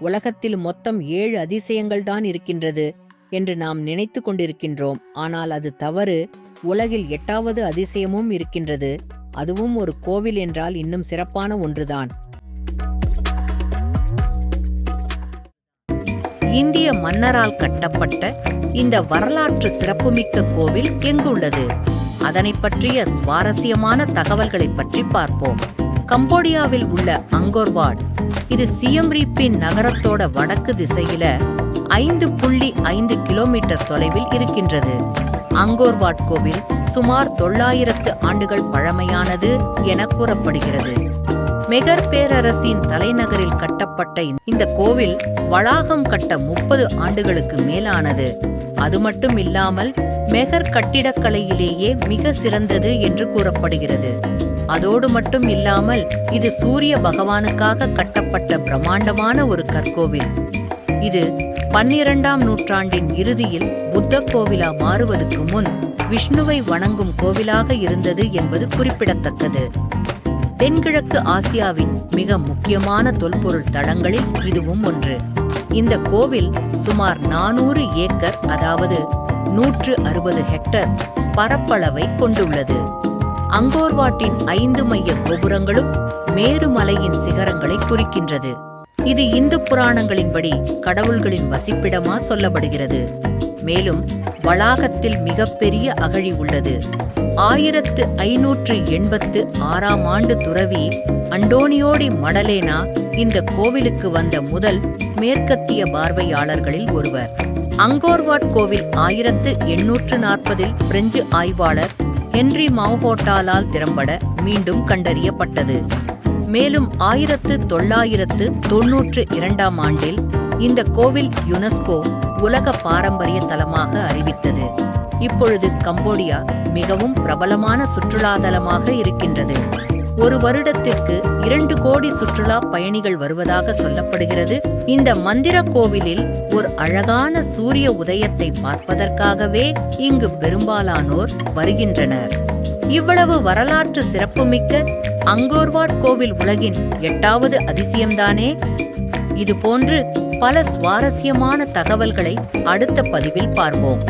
உலகத்தில் மொத்தம் ஏழு அதிசயங்கள் தான் இருக்கின்றது என்று நாம் நினைத்து கொண்டிருக்கின்றோம். ஆனால் அது தவறு. உலகில் எட்டாவது அதிசயமும் இருக்கின்றது. அதுவும் ஒரு கோவில் என்றால் இன்னும் சிறப்பான ஒன்றுதான். இந்திய மன்னரால் கட்டப்பட்ட இந்த வரலாற்று சிறப்புமிக்க கோவில் எங்குள்ளது? அதனை பற்றிய சுவாரஸ்யமான தகவல்களை பற்றி பார்ப்போம். கம்போடியாவில் உள்ள அங்கோர்வாட் இது சியம்ரீப்பின் நகரத்தோட வடக்கு திசையில ஐந்து புள்ளி ஐந்து கிலோமீட்டர் தொலைவில் இருக்கின்றது. அங்கோர்வாட் கோவில் சுமார் தொள்ளாயிரத்து ஆண்டுகள் பழமையானது என கூறப்படுகிறது. மெகர் பேரரசின் தலைநகரில் கட்டப்பட்ட இந்த கோவில் வளாகம் கட்ட முப்பது ஆண்டுகளுக்கு மேலானது. அது மட்டும் இல்லாமல் மெகர் கட்டிடக்கலையிலேயே மிக சிறந்தது என்று கூறப்படுகிறது. அதோடு மட்டும் இல்லாமல் இது சூரிய பகவானுக்காக கட்டப்பட்ட பிரம்மாண்டமான ஒரு கற்கோவில். இது பன்னிரண்டாம் நூற்றாண்டின் இறுதியில் புத்த கோவிலா மாறுவதற்கு முன் விஷ்ணுவை வணங்கும் கோவிலாக இருந்தது என்பது குறிப்பிடத்தக்கது. தென்கிழக்கு ஆசியாவின் மிக முக்கியமான தொல்பொருள் தளங்களில் இதுவும் ஒன்று. இந்த கோவில் சுமார் நானூறு ஏக்கர் அதாவது நூற்று அறுபது ஹெக்டர் பரப்பளவை கொண்டுள்ளது. அங்கோர்வாட்டின் ஐந்து மைய கோபுரங்களும் மேருமலையின் சிகரங்களை குறிக்கின்றது. இது இந்து புராணங்களின்படி கடவுள்களின் வசிப்பிடமா சொல்லப்படுகிறது. மேலும் வளாகத்தில் மிகப்பெரிய அகழி உள்ளது. ஆயிரத்து ஐநூற்று எண்பத்து ஆறாம் ஆண்டு துறவி அண்டோனியோடி மடலேனா இந்த கோவிலுக்கு வந்த முதல் மேற்கத்திய பார்வையாளர்களில் ஒருவர். அங்கோர்வாட் கோவில் ஆயிரத்து எண்ணூற்று நாற்பதில் பிரெஞ்சு ஆய்வாளர் ஹென்றி மவுஹோட்டாலால் திறம்பட மீண்டும் கண்டறியப்பட்டது. மேலும் ஆயிரத்து தொள்ளாயிரத்து தொன்னூற்று இரண்டாம் ஆண்டில் இந்த கோவில் யுனெஸ்கோ உலக பாரம்பரிய தலமாக அறிவித்தது. இப்பொழுது கம்போடியா மிகவும் பிரபலமான சுற்றுலாதலமாக இருக்கின்றது. ஒரு வருடத்திற்கு இரண்டு கோடி சுற்றுலா பயணிகள் வருவதாக சொல்லப்படுகிறது. இந்த மந்திர கோவிலில் ஒரு அழகான சூரிய உதயத்தை பார்ப்பதற்காகவே இங்கு பெரும்பாலானோர் வருகின்றனர். இவ்வளவு வரலாற்று சிறப்புமிக்க அங்கோர்வாட் கோவில் உலகின் எட்டாவது அதிசயம்தானே? இதுபோன்று பல சுவாரஸ்யமான தகவல்களை அடுத்த பதிவில் பார்ப்போம்.